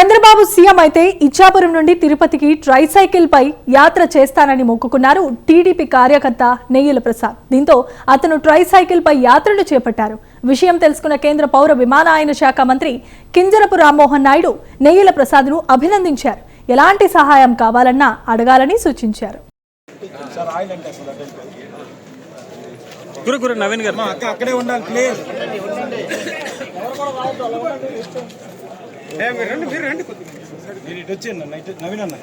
Chandrababu CM అయితే ఇచ్చాపురం నుండి తిరుపతికి ట్రైసైకిల్ పై యాత్ర చేస్తానని మొక్కుకున్నారు టీడీపీ కార్యకర్త నెయ్యిల ప్రసాద్. దీంతో అతను ట్రైసైకిల్ పై యాత్రను చేపట్టారు. విషయం తెలుసుకున్న కేంద్ర పౌర విమానయాన శాఖ మంత్రి కింజరపు రామ్మోహన్ నాయుడు నెయ్యిల ప్రసాద్ను అభినందించారు. ఎలాంటి సహాయం కావాలన్నా అడగాలని సూచించారు. నవీన్ గారు. అక్కడే ఉండాలి ప్లీజ్. మీరు రండి మీరు రండి. కొద్దిగా. మీరు ఇటు వచ్చేయండి అన్న. ఇటు నవీన్ అన్న.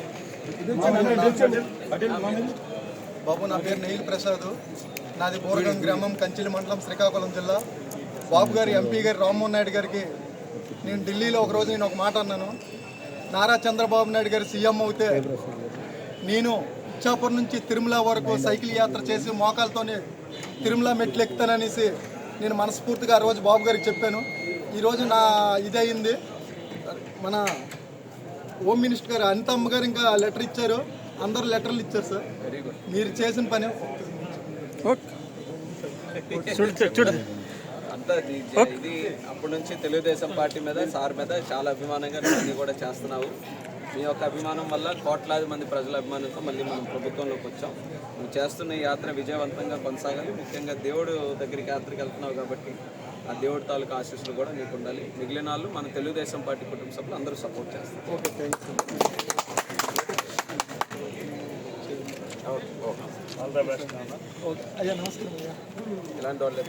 అటెండ్ మామూలు. బాబు నా పేరు నెయిల్ ప్రసాద్. నాది బోరగం గ్రామం కంచిలి మండలం శ్రీకాకుళం జిల్లా. బాబు గారి ఎంపీ గారి రామ్మోహన్ నాయుడు గారికి నేను ఢిల్లీలో ఒక రోజు నేను ఒక మాట అన్నాను. నారా చంద్రబాబు నాయుడు గారు సీఎం అవుతే నేను ఇచ్చాపురం నుంచి తిరుమల వరకు సైకిల్ యాత్ర చేసి మోకాలతోనే తిరుమల మెట్లు ఎక్కుతాననేసి నేను మనస్ఫూర్తిగా ఆ రోజు బాబు గారికి చెప్పాను. ఈరోజు నా ఇది అయింది మన హోమ్ మినిస్టర్ గారు అనితమ్మ గారు ఇంకా లెటర్ ఇచ్చారు. అందరూ లెటర్లు ఇచ్చారు సార్. మీరు చేసిన పని. చూడు చూడు, చూడు. అంతా ఇది ఇది అప్పటి నుంచి తెలుగుదేశం పార్టీ మీద సార్ మీద చాలా అభిమానంగా కూడా చేస్తున్నావు. మీ యొక్క అభిమానం వల్ల కోట్లాది మంది ప్రజల అభిమానంతో మళ్ళీ మనం ప్రభుత్వంలోకి వచ్చాం. నువ్వు చేస్తున్న ఈ యాత్ర విజయవంతంగా కొనసాగాలి. ముఖ్యంగా దేవుడు దగ్గరికి యాత్రకు వెళ్తున్నావు కాబట్టి ఆ దేవుడి తాలూకు ఆశీస్సులు కూడా నీకు ఉండాలి. మిగిలిన వాళ్ళు మన తెలుగుదేశం పార్టీ కుటుంబ సభ్యులు అందరూ సపోర్ట్ చేస్తారు. అయ్యా నమస్కారం అయ్యా. ఇలాంటి వాళ్ళే